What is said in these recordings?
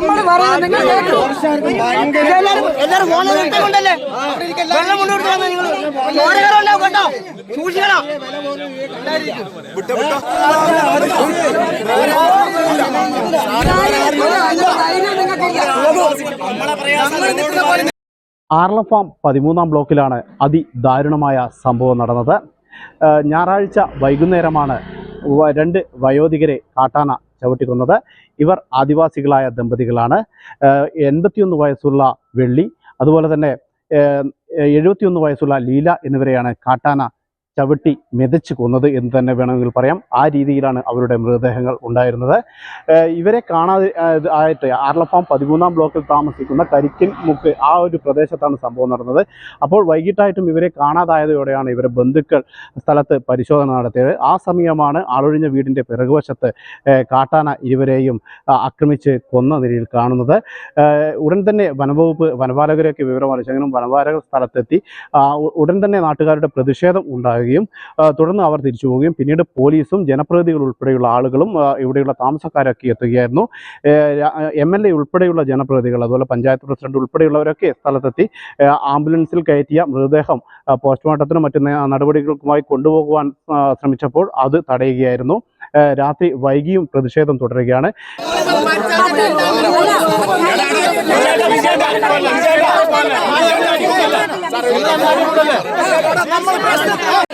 നമ്മൾ പറയുന്നത് നിങ്ങൾ. എല്ലാവരും എല്ലാവരും ഫോണിൽ കൊണ്ടല്ലേ? വെള്ളം കൊണ്ടുകൊടുത്തു വന്ന നിങ്ങൾ ചോരകരുണ്ടാവും കേട്ടോ. സൂക്ഷിക്കണം. ആർലഫാം പതിമൂന്നാം ബ്ലോക്കിലാണ് അതിദാരുണമായ സംഭവം നടന്നത്. ഞായറാഴ്ച വൈകുന്നേരമാണ് രണ്ട് വയോധികരെ കാട്ടാന ചവിട്ടിക്കൊന്നത് ഇവർ ആദിവാസികളായ ദമ്പതികളാണ്. എൺപത്തിയൊന്ന് വയസ്സുള്ള വെള്ളി അതുപോലെ തന്നെ എഴുപത്തിയൊന്ന് വയസ്സുള്ള ലീല എന്നിവരെയാണ് കാട്ടാന ചവിട്ടി മെതിച്ചു കൊന്നത് എന്ന് തന്നെ വേണമെങ്കിൽ പറയാം. ആ രീതിയിലാണ് അവരുടെ മൃതദേഹങ്ങൾ ഉണ്ടായിരുന്നത്. ഇവരെ കാണാതെ ആയിട്ട് ആർലഫാം പതിമൂന്നാം ബ്ലോക്കിൽ താമസിക്കുന്ന കരിക്കൻ മുക്ക് ആ ഒരു പ്രദേശത്താണ് സംഭവം നടന്നത്. അപ്പോൾ വൈകിട്ടായിട്ടും ഇവരെ കാണാതായതോടെയാണ് ഇവരെ ബന്ധുക്കൾ സ്ഥലത്ത് പരിശോധന നടത്തിയത്. ആ സമയമാണ് ആളൊഴിഞ്ഞ വീടിന്റെ പിറകുവശത്ത് കാട്ടാന ഇരുവരെയും ആക്രമിച്ച് കൊന്ന നിലയിൽ കാണുന്നത്. ഉടൻ തന്നെ വനംവകുപ്പ് വനപാലകരെയൊക്കെ വിവരം അറിയിച്ചെങ്കിലും വനപാലകർ സ്ഥലത്തെത്തി. ഉടൻ തന്നെ നാട്ടുകാരുടെ പ്രതിഷേധം ഉണ്ടാകുകയും ആ, തുടർന്ന് അവർ തിരിച്ചു പോവുകയും പിന്നീട് പോലീസും ജനപ്രതിനിധികൾ ഉൾപ്പെടെയുള്ള ആളുകളും ഇവിടെയുള്ള താമസക്കാരൊക്കെ എത്തുകയായിരുന്നു എം എൽ ഉൾപ്പെടെയുള്ള ജനപ്രതിനിധികൾ അതുപോലെ പഞ്ചായത്ത് പ്രസിഡന്റ് ഉൾപ്പെടെയുള്ളവരൊക്കെ സ്ഥലത്തെത്തി ആംബുലൻസിൽ കയറ്റിയ മൃതദേഹം പോസ്റ്റ്മോർട്ടത്തിനും മറ്റു നടപടികൾക്കുമായി കൊണ്ടുപോകുവാൻ ശ്രമിച്ചപ്പോൾ അത് തടയുകയായിരുന്നു രാത്രി വൈകിയും പ്രതിഷേധം തുടരുകയാണ്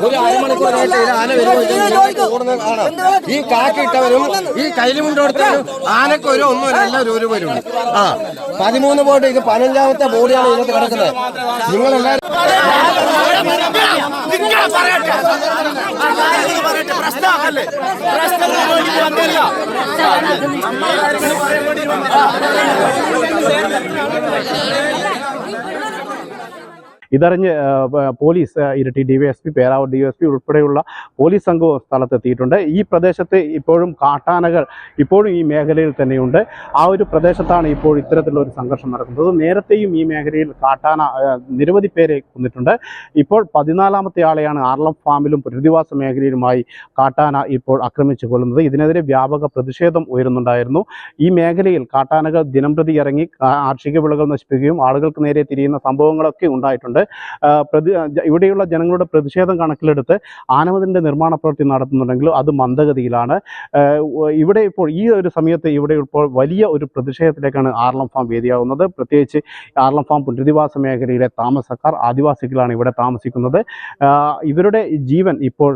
ഒരു അരമണിക്കൂറായിട്ട് ഇതിൽ ആന വരുമ്പോൾ ഈ കാക്കിട്ടവരും ഈ കൈലിമുണ്ടോടുത്തവരും ആനക്ക് ഒരു ഒന്നുമില്ല എല്ലാവരും ഒരു വരും ആ. പതിമൂന്ന് ബോട്ട് ഇത് പതിനഞ്ചാമത്തെ ബോഡിയാണ് ഇതിനകത്ത് കിടക്കുന്നത്. നിങ്ങളെല്ലാവരും ഇതറിഞ്ഞ് പോലീസ് ഇരട്ടി ഡിവൈഎസ്പി പേരാവൂർ ഡിവൈഎസ്പി ഉൾപ്പെടെയുള്ള പോലീസ് സംഘവും സ്ഥലത്തെത്തിയിട്ടുണ്ട്. ഈ പ്രദേശത്ത് ഇപ്പോഴും കാട്ടാനകൾ ഇപ്പോഴും ഈ മേഖലയിൽ തന്നെയുണ്ട്. ആ ഒരു പ്രദേശത്താണ് ഇപ്പോൾ ഇത്തരത്തിലുള്ള ഒരു സംഘർഷം നടക്കുന്നത്. നേരത്തെയും ഈ മേഖലയിൽ കാട്ടാന നിരവധി പേരെ കൊന്നിട്ടുണ്ട്. ഇപ്പോൾ പതിനാലാമത്തെ ആളെയാണ് ആർലം ഫാമിലും പ്രതിവാസ മേഖലയിലുമായി കാട്ടാന ഇപ്പോൾ ആക്രമിച്ചു കൊല്ലുന്നത്. ഇതിനെതിരെ വ്യാപക പ്രതിഷേധം ഉയരുന്നുണ്ടായിരുന്നു. ഈ മേഖലയിൽ കാട്ടാനകൾ ദിനംപ്രതി ഇറങ്ങി കാർഷിക വിളകൾ നശിപ്പിക്കുകയും ആളുകൾക്ക് നേരെ തിരിയുന്ന സംഭവങ്ങളൊക്കെ ഉണ്ടായിട്ടുണ്ട്. പ്രതി ഇവിടെയുള്ള ജനങ്ങളുടെ പ്രതിഷേധം കണക്കിലെടുത്ത് ആനവതിന്റെ നിർമ്മാണ പ്രവൃത്തി നടത്തുന്നുണ്ടെങ്കിലും അത് മന്ദഗതിയിലാണ്. ഇവിടെ ഇപ്പോൾ ഈ ഒരു സമയത്ത് ഇവിടെ ഇപ്പോൾ വലിയ ഒരു പ്രതിഷേധത്തിലേക്കാണ് ആർലം ഫാം വേദിയാവുന്നത്. പ്രത്യേകിച്ച് ആർലം ഫാം പുനരധിവാസ മേഖലയിലെ താമസക്കാർ ആദിവാസികളാണ് ഇവിടെ താമസിക്കുന്നത്. ഇവരുടെ ജീവൻ ഇപ്പോൾ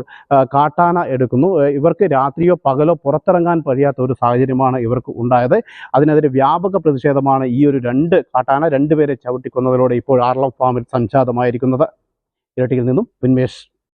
കാട്ടാന എടുക്കുന്നു. ഇവർക്ക് രാത്രിയോ പകലോ പുറത്തിറങ്ങാൻ കഴിയാത്ത ഒരു സാഹചര്യമാണ് ഇവർക്ക് ഉണ്ടായത്. അതിനെതിരെ വ്യാപക പ്രതിഷേധമാണ് ഈ ഒരു രണ്ട് കാട്ടാന രണ്ടുപേരെ ചവിട്ടിക്കൊന്നതിലൂടെ ഇപ്പോൾ ആർലം ഫാമിൽ സംജാതമായിരിക്കുന്നത് ഇരട്ടിയിൽ നിന്നും ഉന്മേഷ്